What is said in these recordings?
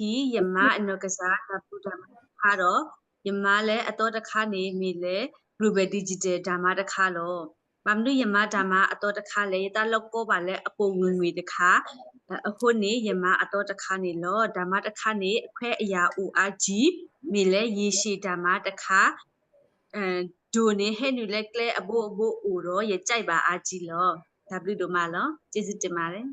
ခိယမအနုကစားဓပုဓမ္မခါတော့ယမလည်းအတော်တခါနေမိလေ global digital ဓမ္မတခါလို့မမတို့ယမဓမ္မအတော်တခါလေတလောက်ကောပါလေအပေါ်ဝင်ငွေတခါအခုနေယမအတော်တခါနေလို့ဓမ္မတခါနေအခွဲအရာဥအားကြီးမိလေရေရှိဓမ္မတခါအဲဒိုနေဟဲ့နူလက်ကလေအဘို့အဘို့ဥတော့ရကြိုက်ပါအားကြီးလို့ဒါဘလူတို့မလို့ကျေးဇူးတင်ပါတယ်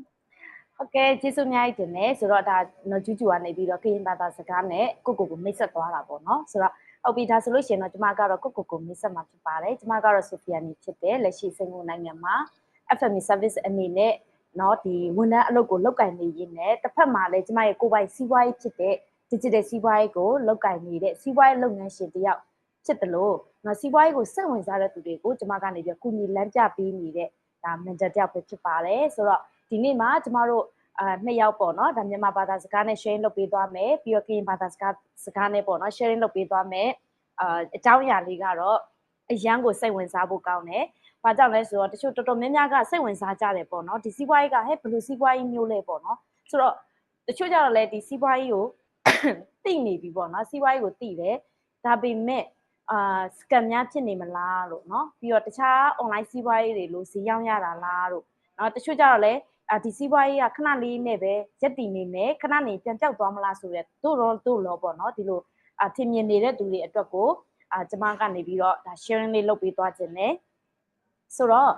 ဟုတ်ကဲ့ကျေးဇူးအများကြီးတင်တယ်ဆိုတော့ဒါနော်ကျူးကျူကနေပြီးတော့ကရင်ဘာသာစကားနဲ့ကိုကိုကိုမိတ်ဆက်သွားတာပေါ့နော်ဆိုတော့ဟုတ်ပြီဒါဆိုလို့ရှိရင်တော့ကျွန်မကတော့ကိုကိုကိုမိတ်ဆက်မှာဖြစ်ပါတယ်ကျွန်မကတော့ဆိုဖီယာနေဖြစ်တယ်လက်ရှိစင်ကာပူနိုင်ငံမှာ FM service အနေနဲ့နော်ဒီဝန်ထမ်းအလုပ်ကိုလုပ်ကင်နေရင်းနဲ့တစ်ဖက်မှာလည်းကျွန်မရဲ့ကိုယ်ပိုင်စီးပွားရေးဖြစ်တဲ့ digital စီးပွားရေးကိုလုပ်ကင်နေတဲ့စီးပွားရေးလုပ်ငန်းရှင်တယောက်ဖြစ်တယ်လို့နော်စီးပွားရေးကိုစိတ်ဝင်စားတဲ့သူတွေကိုကျွန်မကနေပြီးကုညီလမ်းပြပေးနေတဲ့ဒါ mentor တယောက်ပဲဖြစ်ပါတယ်ဆိုတော့ဒီနေ့မှာကျွန်မတို့ အာနှစ်ယောက်ပေါ့နော်ဒါမြန်မာဘာသာစကားနဲ့ sharing လုပ်ပေးသွားမယ်ပြီးတော့ကရင်ဘာသာစကားစကားနဲ့ပေါ့နော် sharing လုပ်ပေးသွားမယ်အာအကြောင်းအရာလေးကတော့အရန်ကိုစိတ်ဝင်စားဖို့ကောင်းတယ်။ဘာကြောင့်လဲဆိုတော့တချို့တော်တော်များများကစိတ်ဝင်စားကြတယ်ပေါ့နော်။ဒီစီးပွားရေးကဟဲ့ဘလူးစီးပွားရေးမျိုးလဲပေါ့နော်။ဆိုတော့တချို့ကြတော့လေဒီစီးပွားရေးကိုတိနေပြီပေါ့နော်။စီးပွားရေးကိုတိတယ်။ဒါပေမဲ့အာစကမ်များဖြစ်နေမလားလို့နော်။ပြီးတော့တခြား online စီးပွားရေးတွေလို့ဈေးရောက်ရတာလားလို့။နော်တချို့ကြတော့လေ အာဒီစီးပွားရေးကခဏလေးနဲ့ပဲရက်တည်နေမယ်ခဏနေပြန်ပြောက်သွားမလားဆိုရက်တို့တော့တို့လောပေါ့နော်ဒီလိုအာထင်မြင်နေတဲ့သူတွေအတွက်ကိုအာကျွန်မကနေပြီးတော့ဒါ sharing လေးလုပ်ပေးသွားခြင်းနဲ့ဆိုတော့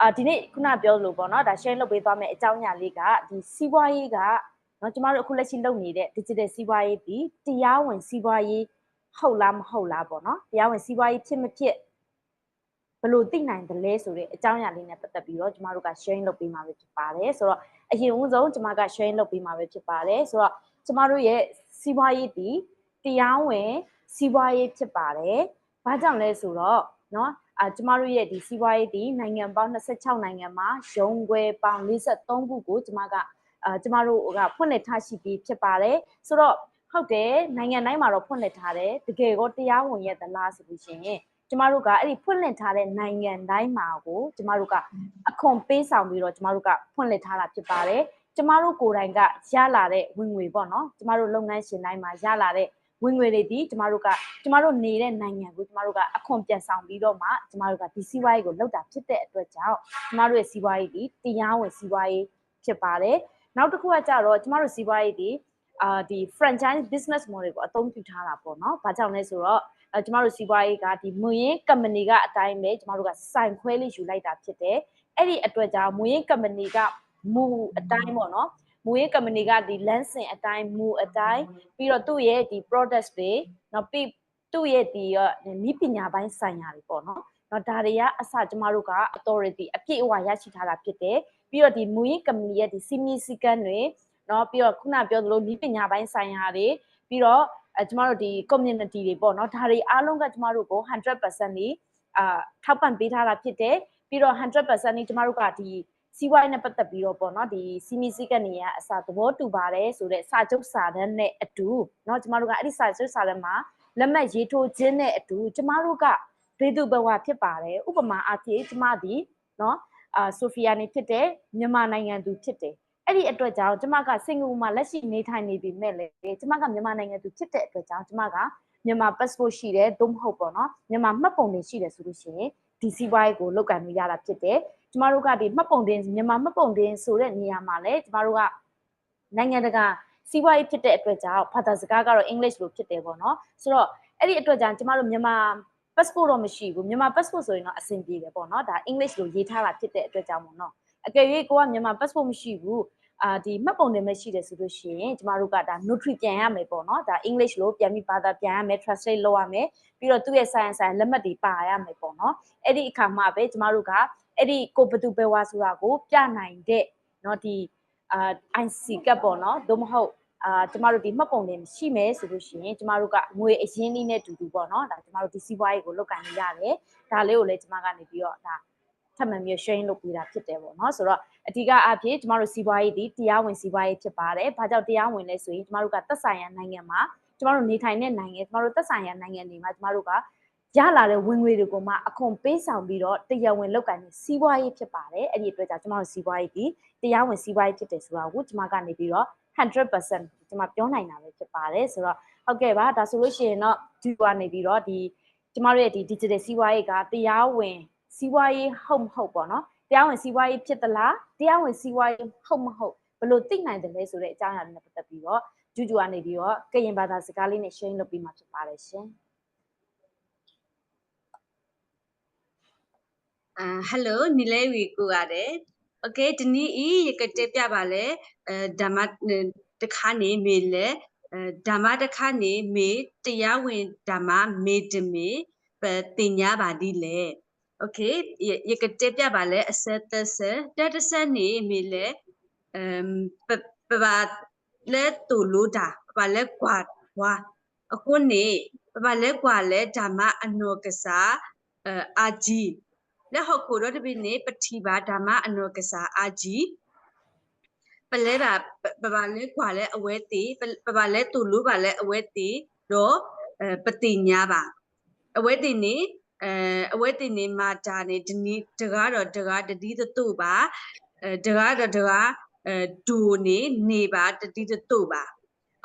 အာဒီနေ့ခုနပြောလို့ပေါ့နော်ဒါ sharing လုပ်ပေးသွားမယ့်အကြောင်းအရာလေးကဒီစီးပွားရေးကနော်ကျမတို့အခုလက်ရှိလုပ်နေတဲ့ digital စီးပွားရေးဒီတရားဝင်စီးပွားရေးဟုတ်လားမဟုတ်လားပေါ့နော်တရားဝင်စီးပွားရေးဖြစ်မဖြစ် ဘယ်လိုသိနိုင်တယ်လဲဆိုတဲ့အကြောင်းအရာလေးနဲ့ပတ်သက်ပြီးတော့ကျမတို့က sharing လုပ်ပေးမှာပဲဖြစ်ပါတယ်ဆိုတော့အရင်ဦးဆုံးကျမက sharing လုပ်ပေးမှာပဲဖြစ်ပါတယ်ဆိုတော့ကျမတို့ရဲ့စီးပွားရေးဒီတရားဝင်စီးပွားရေးဖြစ်ပါတယ်ဘာကြောင့်လဲဆိုတော့เนาะအာကျမတို့ရဲ့ဒီစီးပွားရေးဒီနိုင်ငံပေါင်း26နိုင်ငံမှာရုံးခွဲပေါင်း53ခုကိုကျမကအာကျမတို့ကဖွင့်လှစ်ထားရှိပြီးဖြစ်ပါတယ်ဆိုတော့ဟုတ်တယ်နိုင်ငံတိုင်းမှာတော့ဖွင့်လှစ်ထားတယ်တကယ်ကိုတရားဝင်ရဲ့သလားဆိုလို့ရှိရင် ကျမတို့ကအဲ့ဒီဖွင့်လှစ်ထားတဲ့နိုင်ငံတိုင်းမှာကိုကျမတို့ကအခွန်ပေးဆောင်ပြီးတော့ကျမတို့ကဖွင့်လှစ်ထားတာဖြစ်ပါတယ်ကျမတို့ကိုယ်တိုင်ကရလာတဲ့ဝင်ငွေပေါ့နော်ကျမတို့လုပ်ငန်းရှင်တိုင်းမှာရလာတဲ့ဝင်ငွေတွေဒီကျမတို့ကကျမတို့နေတဲ့နိုင်ငံကိုကျမတို့ကအခွန်ပြန်ဆောင်ပြီးတော့မှကျမတို့ကဒီစီးပွားရေးကိုလုပ်တာဖြစ်တဲ့အတွက်ကြောင့်ကျမတို့ရဲ့စီးပွားရေးဒီတရားဝင်စီးပွားရေးဖြစ်ပါတယ်နောက်တစ်ခုကကြတော့ကျမတို့စီးပွားရေးဒီအာဒီ franchise business model ကိုအသုံးပြုထားတာပေါ့နော်။ဘာကြောင့်လဲဆိုတော့အဲ ကျမတို့စီးပွားရေးကဒီမွေရင်းကမ္ပဏီကအတိုင်းပဲကျမတို့ကစိုင်ခွဲလေးယူလိုက်တာဖြစ်တယ်အဲ့ဒီအတွက်ကြောင့်မွေရင်းကမ္ပဏီကမူအတိုင်းပေါ့နော်မူရဲ့ company ကဒီ lansing အတိုင်းမူအတိုင်းပြီးတော့သူ့ရဲ့ဒီ products တွေနောက်ပြီးသူ့ရဲ့ဒီနီးပညာပိုင်းဆိုင်ရာတွေပေါ့နော်နော်ဒါတွေကအစကျမတို့က authority အပြည့်အဝရရှိထားတာဖြစ်တယ်ပြီးတော့ဒီမူရင် company ရဲ့ဒီ semi second တွေနော်ပြီးတော့ခုနပြောသလိုနီးပညာပိုင်းဆိုင်ရာတွေပြီးတော့ အဲကျမတို့ဒီ community တွေပေါ့เนาะဒါတွေအားလုံးကကျမတို့ကို100%နေအာထောက်ပံ့ပေးထားတာဖြစ်တယ်ပြီးတော့100%နေကျမတို့ကဒီစီးပွားရေးနဲ့ပတ်သက်ပြီးတော့ပေါ့နော်ဒီစီမီစီကနေရအစာသဘောတူပါတယ်ဆိုတဲ့စာချုပ်စာတမ်းနဲ့အတူเนาะကျမတို့ကအဲ့ဒီစာချုပ်စာတမ်းမှာလက်မှတ်ရေးထိုးခြင်းနဲ့အတူကျမတို့ကဘေးသူဘဝဖြစ်ပါတယ်ဥပမာအားဖြင့်ကျမဒီเนาะအာဆိုဖီယာနေဖြစ်တဲ့မြန်မာနိုင်ငံသူဖြစ်တယ် အဲ့ဒီအတွက်ကြောင့်ကျမကစင်ကာပူမှာလက်ရှိနေထိုင်နေပြီမဲ့လေကျမကမြန်မာနိုင်ငံသူဖြစ်တဲ့အတွက်ကြောင့်ကျမကမြန်မာ passport ရှိတယ်သို့မဟုတ်ပေါ့နော်မြန်မာမှတ်ပုံတင်ရှိတယ်ဆိုလို့ရှိရင်ဒီစီးပွားရေးကိုလုပ်ကံလို့ရတာဖြစ်တယ်ကျမတို့ကဒီမှတ်ပုံတင်မြန်မာမှတ်ပုံတင်ဆိုတဲ့နေရာမှာလည်းကျမတို့ကနိုင်ငံတကာစီးပွားရေးဖြစ်တဲ့အတွက်ကြောင့်ဘာသာစကားကတော့ English လိုဖြစ်တယ်ပေါ့နော်ဆိုတော့အဲ့ဒီအတွက်ကြောင့်ကျမတို့မြန်မာ passport တော့မရှိဘူးမြန်မာ passport ဆိုရင်တော့အဆင်ပြေတယ်ပေါ့နော်ဒါ English လိုရေးထားတာဖြစ်တဲ့အတွက်ကြောင့်ပေါ့နော်အကယ်၍ကိုကမြန်မာ passport မရှိဘူး အာဒီမှတ်ပုံတင်မဲ့ရှိတယ်ဆိုလို့ရှိရင်ကျမတို့ကဒါ notary ပြန်ရမယ်ပေါ့နော်ဒါ English လို့ပြန်ပြီးဘာသာပြန်ရမယ် translate လုပ်ရမယ်ပြီးတော့သူ့ရဲ့ science ဆိုင်လက်မှတ်တွေပါရမယ်ပေါ့နော်အဲ့ဒီအခါမှပဲကျမတို့ကအဲ့ဒီကိုဘသူပဲဝါဆိုတာကိုပြနိုင်တဲ့เนาะဒီအာ IC ကပ်ပေါ့နော်သို့မဟုတ်အာကျမတို့ဒီမှတ်ပုံတင်ရှိမယ်ဆိုလို့ရှိရင်ကျမတို့ကငွေအရင်းနှီးနဲ့တူတူပေါ့နော်ဒါကျမတို့ဒီစီးပွားရေးကိုလုပ်ကိုင်နေရတယ်ဒါလေးကိုလည်းကျမကနေပြီးတော့ဒါထပ်မံပြီး sharing လုပ်ပေးတာဖြစ်တယ်ပေါ့နော်ဆိုတော့ အဓိကအဖြစ်ကျမတို့စီးပွားရေးဒီတရားဝင်စီးပွားရေးဖြစ်ပါတယ်။ဘာကြောင့်တရားဝင်လဲဆိုရင်ကျမတို့ကသက်ဆိုင်ရာနိုင်ငံမှာကျမတို့နေထိုင်တဲ့နိုင်ငံကျမတို့သက်ဆိုင်ရာနိုင်ငံတွေမှာကျမတို့ကရလာတဲ့ဝင်ငွေတွေကိုမှအခွန်ပေးဆောင်ပြီးတော့တရားဝင်လုပ်ကိုင်နေစီးပွားရေးဖြစ်ပါတယ်။အဲ့ဒီအတွက်ကြောင့်ကျမတို့စီးပွားရေးဒီတရားဝင်စီးပွားရေးဖြစ်တယ်ဆိုတာကိုကျမကနေပြီးတော့100%ကျွန်မပြောနိုင်တာပဲဖြစ်ပါတယ်ဆိုတော့ဟုတ်ကဲ့ပါဒါဆိုလို့ရှိရင်တော့ဒီကနေပြီးတော့ဒီကျမတို့ရဲ့ဒီ digital စီးပွားရေးကတရားဝင်စီးပွားရေးဟုတ်မဟုတ်ပေါ့နော် တရားဝင်စီးပွားရေးဖြစ်သလားတရားဝင်စီးပွားရေးဟုတ်မဟုတ်ဘယ်လိုသိနိုင်တယ်လဲဆိုတဲ့အကြောင်းအရာတွေနဲ့ပတ်သက်ပြီးတော့ဂျူဂျူကနေပြီးတော့ကရင်ဘာသာစကားလေးနဲ့ sharing လုပ်ပေးမှာဖြစ်ပါတယ်ရှင် Uh, hello နီလဲဝီကိုရတယ်။ Okay ဒီနေ့ဤရကတက်ပြပါလေ။အဲဓမ္မတခါနေမေလေဓမ္မတခါနေမေတရားဝင်ဓမ္မမေတမေပတင်ညာပါဒီလေ။ okay ရကတက်ပြပါလေအဆက်သက်ဆက်တက်တဆက်နေမိလေအမ်ပပလဲတူလို့တာပလဲကွာဝါအခုနေပပလဲကွာလဲဓမ္မအနောကစားအာဂျီလက်ဟုတ်ကိုတော့တပိနေပတိပါဓမ္မအနောကစားအာဂျီပလဲပါပပလဲကွာလဲအဝဲတီပပလဲတူလို့ပါလဲအဝဲတီတော့ပတိညာပါအဝဲတီနေ အဲအဝဲတီနေမာတာနေဒီနီတကားတော့တကားတတိတူပါအဲတကားတော့တကားအဲဒူနေနေပါတတိတူပါ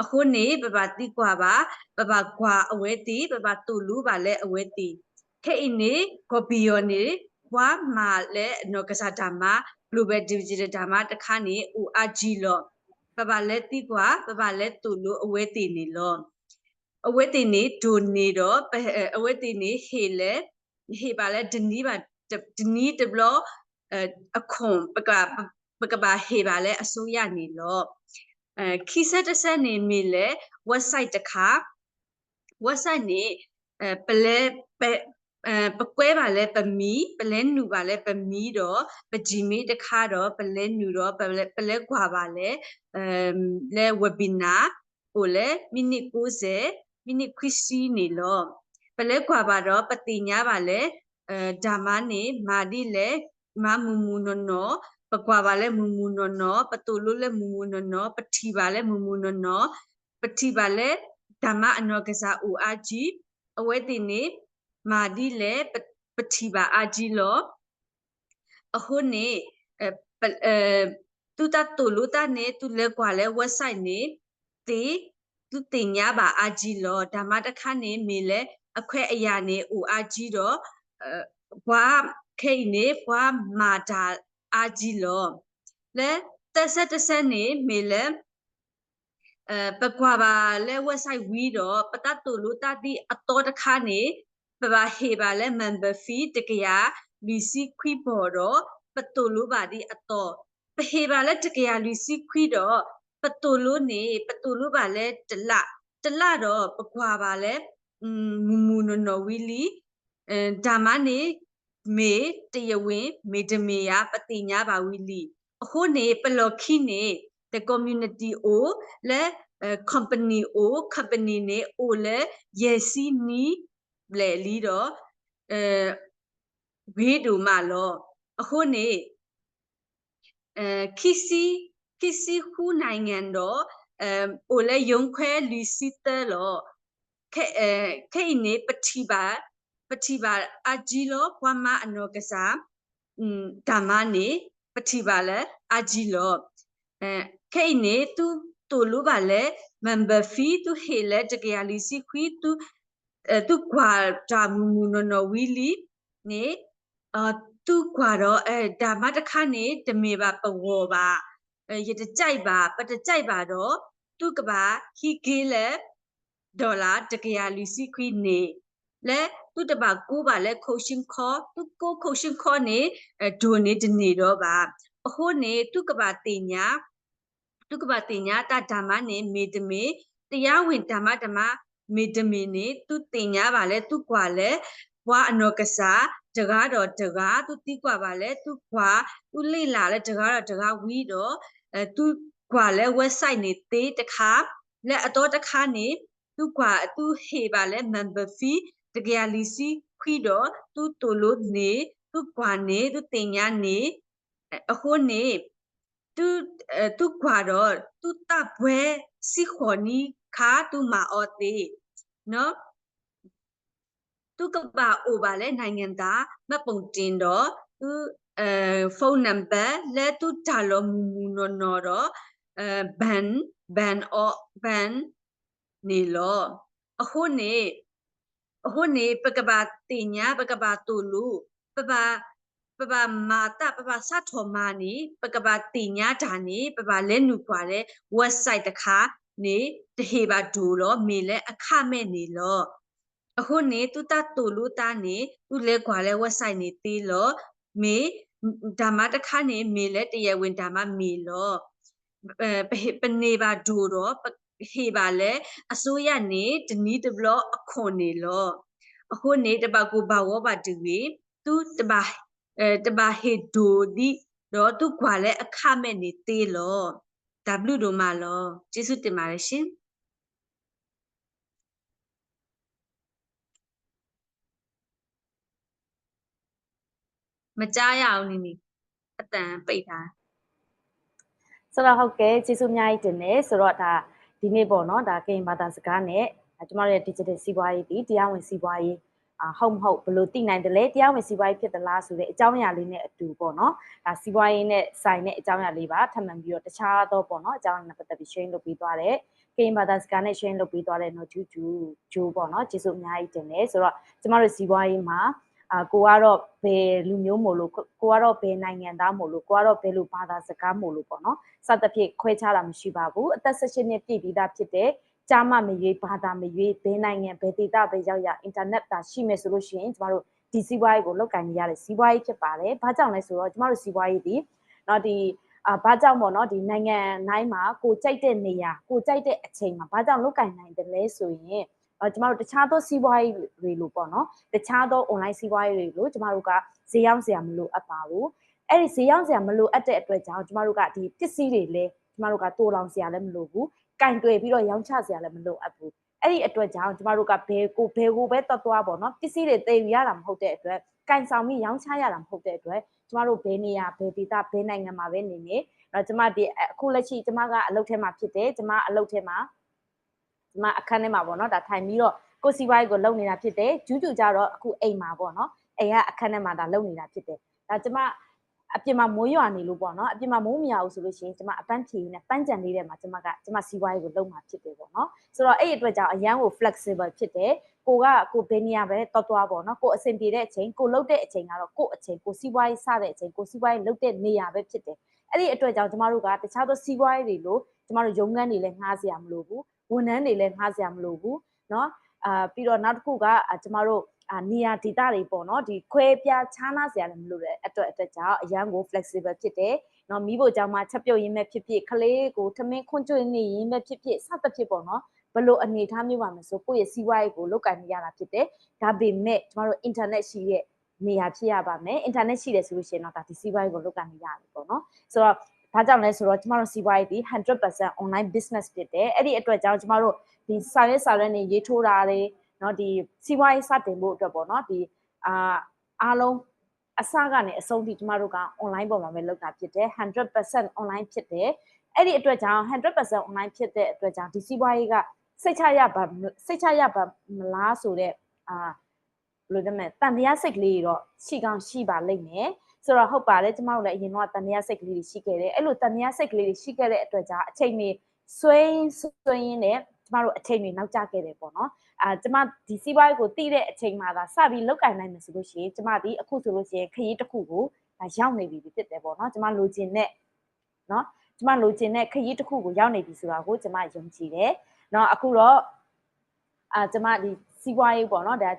အခုနေပပတိကွာပါပပကွာအဝဲတီပပတူလူပါလဲအဝဲတီခဲအင်းနေကော်ပီယောနေဘွားမာလဲနောကစားဓမ္မ global digital ဓမ္မတခါနေဦးအကြီးလောပပလဲတိကွာပပလဲတူလို့အဝဲတည်နေလော အဝဲတည်နေဒိုနေတော့အဝဲတည်နေဟေလဲဟေပါလဲဒနီးပါဒနီးတဘလအခုံပကပကပါဟေပါလဲအစိုးရနေလောအဲခီဆက်တဆက်နေမိလဲ website တခါ website နေအဲပလဲအဲပကွဲပါလဲပမီပလဲနူပါလဲပမီတော့ပဂျီမီတခါတော့ပလဲနူတော့ပလဲပလဲကွာပါလဲအမ်လဲ webinar ဟိုလဲမိနစ်90 မိနစ်ခွစီနေလို့ပလဲကွာပါတော့ပတိညာပါလဲအဲဓမ္မနေမာဒီလဲမမူမူနော်နော်ပကွာပါလဲမူမူနော်နော်ပတူလို့လဲမူမူနော်နော်ပတိပါလဲမူမူနော်နော်ပတိပါလဲဓမ္မအနောကစားဦးအကြီးအဝဲတင်နေမာဒီလေပတိပါအာကြီးလောအခုနေအဲတူတတူလူတနေတူလေကွာလေ website နေတေ သူတင်ညာပါအာကြီးလောဓမ္မတခနေမေလေအခွဲအရာနေဦးအာကြီးတော့ဘွားခိတ်နေဘွားမာတာအာကြီးလောလဲတက်ဆက်တက်ဆက်နေမေလေအဲပကွာပါလဲ website ဝီတော့ပတတ်တူလူတတိအတော်တခါနေပပဟေပါလဲ member fee တကရာလီစီခွီပေါ်တော့ပတူလိုပါဒီအတော့ပဟေပါလဲတကရာလီစီခွီတော့ ပတူလိုနေပတူလိုပါလဲတလတလတော့ပကွာပါလဲอืมမူမူနော်နော်ဝီလီအဲဒါမနေမေတရဝင်းမေတမေယပတိညာပါဝီလီအခုနေပလော်ခိနေ the community o လဲ company o company နေ o လဲ yesi ni လေလီတော့အဲဝေးတူမလောအခုနေအဲခီစီ ခီစီခုနိုင်ငံတော့အဲအိုလေယုံခွဲလီစီတဲလောခဲအဲခဲနေပတိပါပတိပါအဂျီလောဘွားမအနောကစားอืมဓမ္မနေပတိပါလဲအဂျီလောအဲခဲနေသူတူလူပါလဲ member fee သူဟေလဲတကယ်လီစီခွီသူအဲသူကွာဒါမူမူနော်နော်ဝီလီနေအာသူကွာတော့အဲဒါမတခါနေတမေပါပဝောပါအဲ ရတကြိုက်ပါပတကြိုက်ပါတော့သူကပါဟီကေးလေဒေါ်လာတကရလူစီခွီနေလဲသူတပါကိုပါလဲခုရှင်ခေါ်သူကိုခုရှင်ခေါ်နေဒိုနေတနေတော့ပါအခုနေသူကပါတင်ညာသူကပါတင်ညာတာဓမ္မနေမေတမေတရားဝင်ဓမ္မဓမ္မမေတမီနေသူတင်ညာပါလဲသူကွာလဲဘွာအနောကစားတကားတော့တကားသူတိကွာပါလဲသူကွာသူလိလာလဲတကားတော့တကားဝီတော့ အဲသူကွာလဲ website နေသေးတခါလက်အတော့တခါနေသူကွာသူဟေပါလဲ member fee တကယ်လီစီခွီတော့သူတူလို့နေသူကွာနေသူတင်ညာနေအခုနေသူသူကွာတော့သူတပ်ပွဲစီခေါ်နီခါသူမအော်သေးနော်သူကပါအိုပါလဲနိုင်ငံသားမပုံတင်တော့သူ အဲဖုန်းနံပါတ်လဲသူတာလောမူမူနော်နော်တော့အဲဘန်ဘန်အောဘန်နေလောအခုနေအခုနေပကဘာတင်ညာပကဘာတူလူပပပပမာတာပပစတ်ထောမာနီပကဘာတင်ညာဓာနီပပလဲနူပွားတဲ့ website တခါနေတဟေဘာဒူလောမေလဲအခမဲ့နေလောအခုနေသူတတူလူတာနေသူလဲကွာလဲ website နေတီးလော မေဓမ္မတခါနေမေလဲတရားဝင်ဓမ္မမေလောအဲပနေပါဒူတော့ဟေပါလဲအစိုးရနေတနီးတဘလအခုနေလောအခုနေတပါကိုဘာဝပါတူဝေသူတပါအဲတပါဟေဒူဒီတော့သူကွာလဲအခမဲ့နေတေးလော W တို့မလောကျေးဇူးတင်ပါတယ်ရှင် မကြားရအောင်နီနီအတန်ပိတ်ထားဆိုတော့ဟုတ်ကဲ့ကျေးဇူးအများကြီးတင်တယ်ဆိုတော့ဒါဒီနေ့ပေါ့နော်ဒါကရင်ဘာသာစကားနဲ့ကျမတို့ရဲ့ digital စီးပွားရေးဒီတရားဝင်စီးပွားရေးအာဟုတ်မဟုတ်ဘယ်လိုသိနိုင်တယ်လဲတရားဝင်စီးပွားရေးဖြစ်သလားဆိုတဲ့အကြောင်းအရာလေးနဲ့အတူပေါ့နော်ဒါစီးပွားရေးနဲ့ဆိုင်တဲ့အကြောင်းအရာလေးပါထပ်မံပြီးတော့တခြားသောပေါ့နော်အကြောင်းအရာနဲ့ပတ်သက်ပြီး sharing လုပ်ပြီးသွားတယ်ကရင်ဘာသာစကားနဲ့ sharing လုပ်ပြီးသွားတဲ့နော်ဂျူးဂျူးဂျူးပေါ့နော်ကျေးဇူးအများကြီးတင်တယ်ဆိုတော့ကျမတို့စီးပွားရေးမှာ အာကိုကတော့ဘယ်လူမျိုးမို့လို့ကိုကတော့ဘယ်နိုင်ငံသားမို့လို့ကိုကတော့ဘယ်လိုဘာသာစကားမို့လို့ပေါ့နော်စသဖြင့်ခွဲခြားတာမရှိပါဘူးအသက်16နှစ်ပြည့်ပြီးသားဖြစ်တဲ့ကြားမမရွေးဘာသာမရွေးဘယ်နိုင်ငံဘယ်ဒေသပဲရောက်ရအင်တာနက်သာရှိမယ်ဆိုလို့ရှိရင်ကျမတို့ဒီစီးပွားရေးကိုလုပ်ကိုင်နေရတဲ့စီးပွားရေးဖြစ်ပါတယ်။ဘာကြောင့်လဲဆိုတော့ကျမတို့စီးပွားရေးဒီတော့ဒီအာဘာကြောင့်ပေါ့နော်ဒီနိုင်ငံတိုင်းမှာကိုကြိုက်တဲ့နေရာကိုကြိုက်တဲ့အချိန်မှာဘာကြောင့်လုပ်ကိုင်နိုင်တယ်လဲဆိုရင်အဲ ကျမတို့တခြားသောစီးပွားရေးတွေလို့ပေါ့နော်တခြားသော online စီးပွားရေးတွေလို့ကျမတို့ကဈေးရောက်စရာမလိုအပ်ပါဘူးအဲ့ဒီဈေးရောက်စရာမလိုအပ်တဲ့အတွက်ကြောင့်ကျမတို့ကဒီပစ္စည်းတွေလည်းကျမတို့ကတိုးလောင်စရာလည်းမလိုဘူးကင်တွယ်ပြီးတော့ရောင်းချစရာလည်းမလိုအပ်ဘူးအဲ့ဒီအတွက်ကြောင့်ကျမတို့ကဘယ်ကိုဘယ်ကိုပဲတွတ်သွားပေါ့နော်ပစ္စည်းတွေတည်ယူရတာမဟုတ်တဲ့အတွက်ကင်ဆောင်ပြီးရောင်းချရတာမဟုတ်တဲ့အတွက်ကျမတို့ဘယ်နေရာဘယ်ဒေသဘယ်နိုင်ငံမှာပဲနေနေတော့ကျမဒီအခုလက်ရှိကျမကအလုပ်ထဲမှာဖြစ်တယ်ကျမအလုပ်ထဲမှာ ကျမအခန်းထဲမှာပေါ့နော်ဒါထိုင်ပြီးတော့ကိုစီဝိုင်းကိုလုပ်နေတာဖြစ်တယ်ဂျူးဂျူကြတော့အခုအိမ်မှာပေါ့နော်အိမ်ကအခန်းထဲမှာဒါလုပ်နေတာဖြစ်တယ်ဒါကျမအပြင်မှာမိုးရွာနေလို့ပေါ့နော်အပြင်မှာမိုးမရွာဘူးဆိုလို့ရှိရင်ကျမအပန်းဖြေနဲ့ပန်းကြံလေးထဲမှာကျမကကျမစီးပွားရေးကိုလုပ်မှာဖြစ်တယ်ပေါ့နော်ဆိုတော့အဲ့ဒီအတွက်ကြောင့်အရန်ကို flexible ဖြစ်တယ်ကိုကကိုဘယ်နေရာပဲတော်တော်ပေါ့နော်ကိုအဆင်ပြေတဲ့အချိန်ကိုလုပ်တဲ့အချိန်ကတော့ကိုအချိန်ကိုစီးပွားရေးစတဲ့အချိန်ကိုစီးပွားရေးလုပ်တဲ့နေရာပဲဖြစ်တယ်အဲ့ဒီအတွက်ကြောင့်ကျမတို့ကတခြားသောစီးပွားရေးတွေလို့ကျမတို့ရုံးခန်းတွေလည်းငှားစရာမလိုဘူး ဝန်ထမ်းတွေလည်းငှားစရာမလိုဘူးเนาะအာပြီးတော့နောက်တစ်ခုကကျမတို့အာနေရာဒေသတွေပေါ့နော်ဒီခွဲပြားခြားနားစရာလည်းမလိုတဲ့အတွက်အတွက်ကြောင့်အရန်ကို flexible ဖြစ်တယ်။နော်မိဖို့ကြောင့်မှချက်ပြုတ်ရင်းမဲ့ဖြစ်ဖြစ်ခလေးကိုထမင်းခွန့်ကျွေးနေရင်းမဲ့ဖြစ်ဖြစ်စသဖြင့်ပေါ့နော်ဘလို့အနေထားမျိုးပါမဆိုကိုယ့်ရဲ့စီးပွားရေးကိုလုပ်ကိုင်နေရတာဖြစ်တယ်။ဒါပေမဲ့ကျမတို့ internet ရှိတဲ့နေရာဖြစ်ရပါမယ်။ internet ရှိတယ်ဆိုလို့ရှိရင်တော့ဒါဒီစီးပွားရေးကိုလုပ်ကိုင်နေရတယ်ပေါ့နော်။ဆိုတော့ ဘာကြောင့်လဲဆိုတော့ကျမတို့စီးပွားရေးဒီ100% online business ဖြစ်တယ်။အဲ့ဒီအတွက်ကြောင့်ကျမတို့ဒီစာရွက်စာရွက်နေရေးထိုးတာတွေเนาะဒီစီးပွားရေးစတင်ဖို့အတွက်ပေါ့เนาะဒီအာအားလုံးအစကနေအဆုံးထိကျမတို့က online ပေါ်မှာပဲလုပ်တာဖြစ်တယ်100% online ဖြစ်တယ်အဲ့ဒီအတွက်ကြောင့်100% online ဖြစ်တဲ့အတွက်ကြောင့်ဒီစီးပွားရေးကစိတ်ချရပါစိတ်ချရပါမလားဆိုတော့အာဘယ် လို့ဒါမဲ့တန်တရားစိတ်ကလေးတော့ရှိကောင်းရှိပါလိမ့်မယ်ဆိုတော့ဟုတ်ပါတယ်ကျမတို့လည်းအရင်တော့တန်တရားစိတ်ကလေးတွေရှိခဲ့တယ်အဲ့လိုတန်တရားစိတ်ကလေးတွေရှိခဲ့တဲ့အတွက်ကြောင့်အချိန်တွေဆွေးဆွေးရင်းနဲ့ကျမတို့အချိန်တွေနောက်ကျခဲ့တယ်ပေါ့နော်အာကျမဒီစီးပွားရေးကိုတိတဲ့အချိန်မှာသာစပြီးလောက်ကန်နိုင်မယ်ဆိုလို့ရှိရင်ကျမဒီအခုဆိုလို့ရှိရင်ခရီးတစ်ခုကိုရောက်နေပြီဖြစ်တယ်ပေါ့နော်ကျမလိုချင်တဲ့နော်ကျမလိုချင်တဲ့ခရီးတစ်ခုကိုရောက်နေပြီဆိုတာကိုကျမယုံကြည်တယ်နော်အခုတော့အာကျမဒီစီးပွားရေးပေါ့နော်ဒါ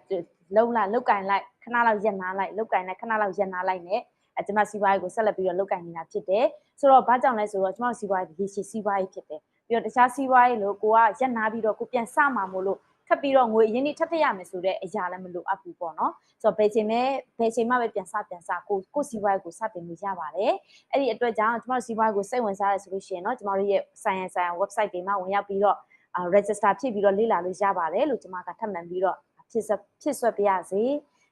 လုံလာလောက်ကင်လိုက်ခဏလောက်ရက်နာလိုက်လောက်ကင်လိုက်ခဏလောက်ရက်နာလိုက်နဲ့အဲကျမစီးပွားရေးကိုဆက်လက်ပြီးတော့လောက်ကင်နေတာဖြစ်တယ်ဆိုတော့ဘာကြောင့်လဲဆိုတော့ကျမစီးပွားရေးရေရှည်စီးပွားရေးဖြစ်တယ်ပြီးတော့တခြားစီးပွားရေးလို့ကိုကရက်နာပြီးတော့ကိုပြန်စမှာမို့လို့ထပ်ပြီးတော့ငွေအရင်ကြီးထပ်ထည့်ရမယ်ဆိုတဲ့အရာလည်းမလိုအပ်ဘူးပေါ့နော်ဆိုတော့ဘယ်ချိန်မဲဘယ်ချိန်မှပဲပြန်စပြန်စကိုကိုစီးပွားရေးကိုစတင်လို့ရပါတယ်အဲ့ဒီအတွက်ကြောင့်ကျမတို့စီးပွားရေးကိုစိတ်ဝင်စားရဆိုလို့ရှိရင်เนาะကျမတို့ရဲ့ဆိုင်ရန်ဆိုင်ရန် website တွေမှာဝင်ရောက်ပြီးတော့အာ register ဖြစ်ပြီးတော့လေ့လာလို့ရပါတယ်လို့ကျမကထပ်မံပြီးတော့ ဖြစ်ဖြစ်ဆွတ်ပြရစီ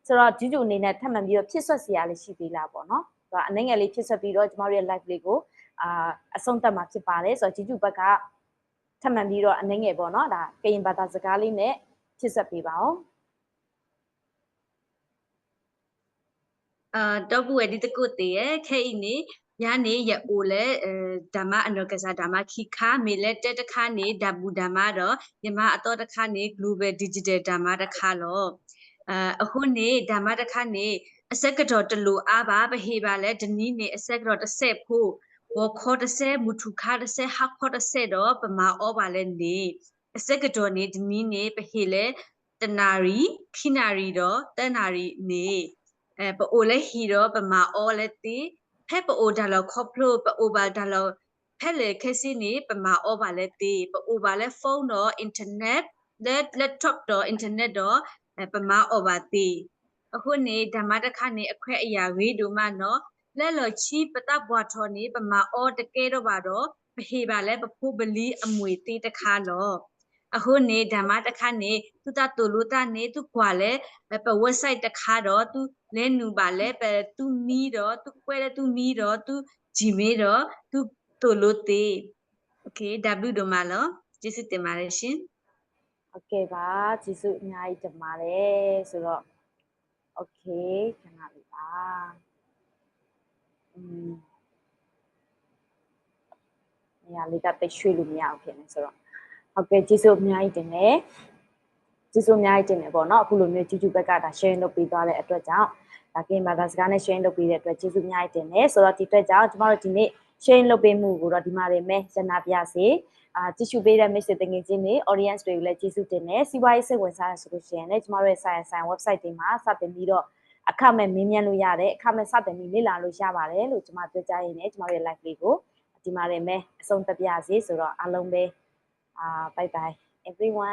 ဆိုတော့ဂျူးဂျူအနေနဲ့ထပ်မံပြီးတော့ဖြစ်ဆွတ်စီရလေးရှိသေးလားပေါ့နော်ဆိုတော့အနေငယ်လေးဖြစ်ဆွတ်ပြီးတော့ကျမတို့ရဲ့ live လေးကိုအာအဆုံးသတ်မှာဖြစ်ပါတယ်ဆိုတော့ဂျူးဂျူဘက်ကထပ်မံပြီးတော့အနေငယ်ပေါ့နော်ဒါကရင်ဘာသာစကားလေးနဲ့ဖြစ်ဆက်ပေးပါအောင်အာတော့ဘူးဒီတကုတ်တည်းရဲ့ခဲဤနေ ယနေရအိုလဲအဲဓမ္မအနောကစားဓမ္မခိခာမေလဲတက်တခါနေဓမ္မဓမ္မတော့ယမအတော်တခါနေ global digital ဓမ္မတခါလောအဲအခုနေဓမ္မတခါနေအစက်ကတော့တလူအားပါဘဟေပါလဲဒနီနေအစက်ကတော့တစ်ဆက်ဖို့ဝခေါ်တစ်ဆက်မူထုခါတစ်ဆက်ဟာခေါ်တစ်ဆက်တော့ပမာဩပါလဲနေအစက်ကတော့နေဒနီနေဘဟေလဲတနာရီခိနာရီတော့တနာရီနေအဲပအိုလဲဟီတော့ပမာဩလဲတီ ဖက်ပအိုဒါလောခေါပလိုပအိုပါဒါလောဖက်လေခက်စီနေပမာဩပါလဲတီပအိုပါလဲဖုန်းတော့အင်တာနက်လက်လက်တော့တော့အင်တာနက်တော့အဲပမာဩပါတီအခုနေဓမ္မတခနေအခွဲအရာဝေးတို့မနော်လက်လော်ချီပတဘွားထော်နေပမာအောတကဲတော့ပါတော့မဟေပါလဲပဖိုးပလီအမွေတေးတခါလော အခုနေဓမ္မတခနေသူတတူလူတနေသူကွာလဲပ website တခါတော့သူလဲနူပါလဲပသူမီတော့သူကွဲလဲသူမီတော့သူ gmail တော့သူတူလူတေး okay w တို့မလောကျေးဇူးတင်ပါတယ်ရှင်ဟုတ်ကဲ့ပါကျေးဇူးအများကြီးတင်ပါတယ်ဆိုတော့ okay ခဏလေးပါอืมနေရာလေးကတိတ်ရွှေ့လို့မရအောင်ဖြစ်နေဆိုတော့ ဟုတ်ကဲ့ကျေးဇူးအများကြီးတင်တယ်ကျေးဇူးအများကြီးတင်တယ်ပေါ့နော်အခုလိုမျိုး YouTube ဘက်ကဒါ share လုပ်ပေးသွားတဲ့အတွက်ကြောင့်ဒါကင်းဘာသာစကားနဲ့ share လုပ်ပေးတဲ့အတွက်ကျေးဇူးအများကြီးတင်တယ်ဆိုတော့ဒီအတွက်ကြောင့်ကျမတို့ဒီနေ့ share လုပ်ပေးမှုကိုတော့ဒီမှာနေမယ်ရနာပြစေအာကြည့်ရှုပေးတဲ့မိတ်ဆွေတငယ်ချင်းတွေ audience တွေကိုလည်းကျေးဇူးတင်တယ်စီးပွားရေးစိတ်ဝင်စားရဆိုလို့ရှိရင်လည်းကျမတို့ရဲ့ science science website တွေမှာစတင်ပြီးတော့အခမဲ့မင်းမြန်းလို့ရတယ်အခမဲ့စတင်ပြီးလေ့လာလို့ရပါတယ်လို့ကျွန်မပြောကြားရင်းနဲ့ကျမတို့ရဲ့ live လေးကိုဒီမှာနေမယ်အဆုံးသတ်ပြစေဆိုတော့အားလုံးပဲ Uh, အာ bye bye everyone